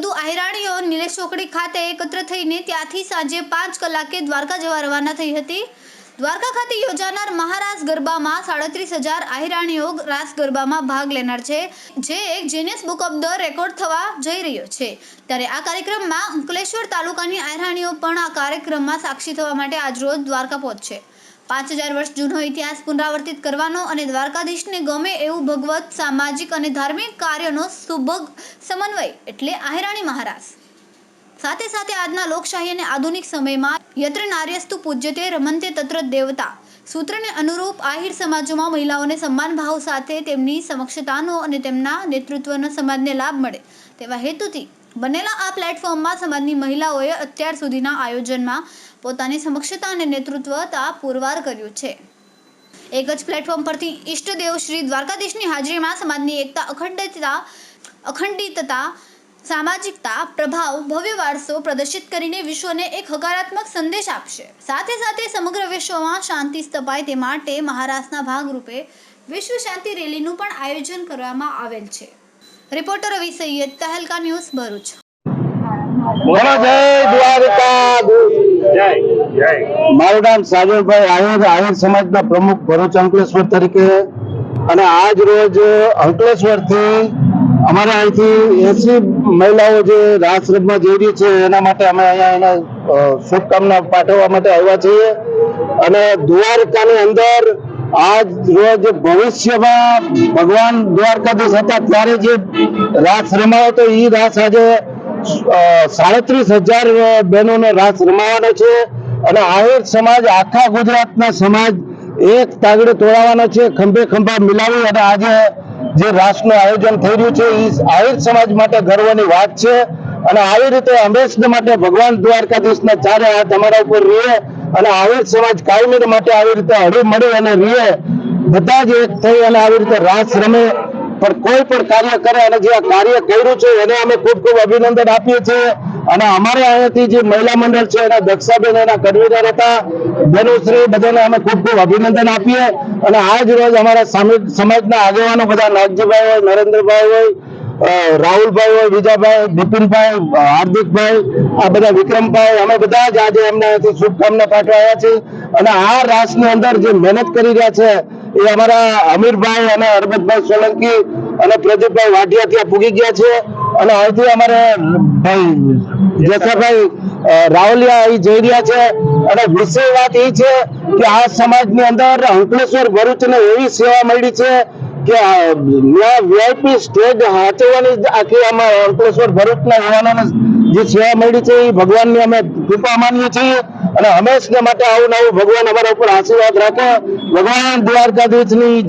આહિરાણીઓ નિલેશ ચોકડી ખાતે એકત્ર થઈને ત્યાંથી સાંજે પાંચ કલાકે દ્વારકા જવા રવાના થઈ હતી. દ્વારકા ખાતે યોજાનાર મહારાસ ગરબામાં સાડત્રીસ હજાર આહિરાણીઓ રાસ ગરબામાં ભાગ લેનાર છે, જે એક genius book of the record થવા જઈ રહ્યો છે. ત્યારે આ કાર્યક્રમમાં અંકલેશ્વર તાલુકાની આહિરાણીઓ પણ આ કાર્યક્રમમાં સાક્ષી થવા માટે આજરોજ દ્વારકા પહોંચશે. પાંચ હજાર વર્ષ જૂનો ઇતિહાસ પુનરાવર્તિત કરવાનો અને દ્વારકાધીશને ગમે એવું ભગવત, સામાજિક અને ધાર્મિક કાર્યનો સુભગ સમન્વય એટલે આહિરાણી મહારાજ. સાથે સાથે આજના લોકશાહી અને આધુનિક સમયમાં યત્ર નાર્યસ્તુ પૂજ્યતે રમંતે તત્ર દેવતા. સૂત્રને અનુરૂપ આહિર સમાજોમાં મહિલાઓને સન્માન ભાવ સાથે તેમની સમક્ષતાનો અને તેમના નેતૃત્વનો સમાજને લાભ મળે તેવા હેતુથી બનેલા આ પ્લેટફોર્મમાં સમાજની મહિલાઓએ અત્યાર સુધીના આયોજનમાં પોતાની સમક્ષતા અને નેતૃત્વતા પુરવાર કર્યું છે. એક જ પ્લેટફોર્મ પરથી ઈષ્ટદેવ શ્રી દ્વારકાધીશની હાજરીમાં સમાજની એકતા, અખંડિતતા અખંડિતતા, સામાજિકતા, પ્રભાવ, ભવ્ય વારસો પ્રદર્શિત કરીને વિશ્વને એક હકારાત્મક સંદેશ આપશે. સાથે સાથે સમગ્ર વિશ્વમાં શાંતિ સ્થપાય તે માટે મહારાષ્ટ્રના ભાગરૂપે વિશ્વ શાંતિ રેલીનું પણ આયોજન કરવામાં આવેલ છે. Reporter Ravi Sayyed, Tehelka news Bharuch. મારું નામ સાગરભાઈ આહિર આહિર સમાજના પ્રમુખ ભરૂચ અંકલેશ્વર તરીકે. અને આજ રોજ અંકલેશ્વરથી અમારે અહીંથી એસી મહિલાઓ જે રાસ રમવા રહી છે, એના માટે અમે અહીંયા એના શુભકામના પાઠવવા માટે આવ્યા છીએ. અને દ્વારકાની અંદર આજ રોજ ભવિષ્યમાં ભગવાન દ્વારકાધીશ હતા, ત્યારે જે રાસ રમાયો તો એ રાસ આજે સાડત્રીસ હજાર બહેનોનો રાસ રમાવાનો છે અને આહિર સમાજ, આખા ગુજરાતના સમાજ એક તાગડે તોડાવવાનો છે, ખંભે ખંભા મિલાવી અને આજે જે રાસનું આયોજન થઈ રહ્યું છે એ આહિર સમાજ માટે ગર્વની વાત છે. અને આવી રીતે હંમેશને માટે ભગવાન દ્વારકાધીશના ચારે હાથ અમારા ઉપર રહે. અને આહિર સમાજ કાયમી માટે આવી રીતે હળી મળી અને રીએ, બધા જ એક થઈ અને આવી રીતે રાસ રમે. પણ કોઈ પણ કાર્ય કરે અને જે આ કાર્ય કર્યું છે, એને અમે ખૂબ ખૂબ અભિનંદન આપીએ છીએ. અને અમારે અહીંયાથી જે મહિલા મંડળ છે, એના દક્ષાબેન એના કન્વીનર હતા, બેનુશ્રી, બધાને અમે ખૂબ ખૂબ અભિનંદન આપીએ. અને આજ રોજ અમારા સામે- સમાજના આગેવાનો બધા નાગજીભાઈ હોય, નરેન્દ્રભાઈ હોય રાહુલભાઈ હોય વિજયભાઈ બિપિનભાઈ હાર્દિકભાઈ, આ બધા વિક્રમભાઈ, અમે બધા જ આજે એમને શુભકામના પાઠવાયા છે અને આ રાસની અંદર જે મહેનત કરી રહ્યા છે, એ અમારા અમીરભાઈ અને હરબતભાઈ સોલંકી અને પ્રદીપભાઈ વાઢિયા ત્યાં પૂગી ગયા છે. અને અહીંથી અમારે ભાઈ જસાભાઈ રાવલિયા અહીં જઈ રહ્યા છે. અને વિશેષ વાત એ છે કે આ સમાજની અંદર અંકલેશ્વર ભરૂચને એવી સેવા મળી છે કે વીઆઈપી, સ્ટેજ હાચવવાની આખી આમાં અંકલેશ્વર ભરૂચના યુવાનોને જે સેવા મળી છે એ ભગવાનની અમે કૃપા માનીએ છીએ અને હંમેશને માટે આવું નવું ભગવાન અમારા ઉપર આશીર્વાદ રાખે. ભગવાન દ્વારકાધીશની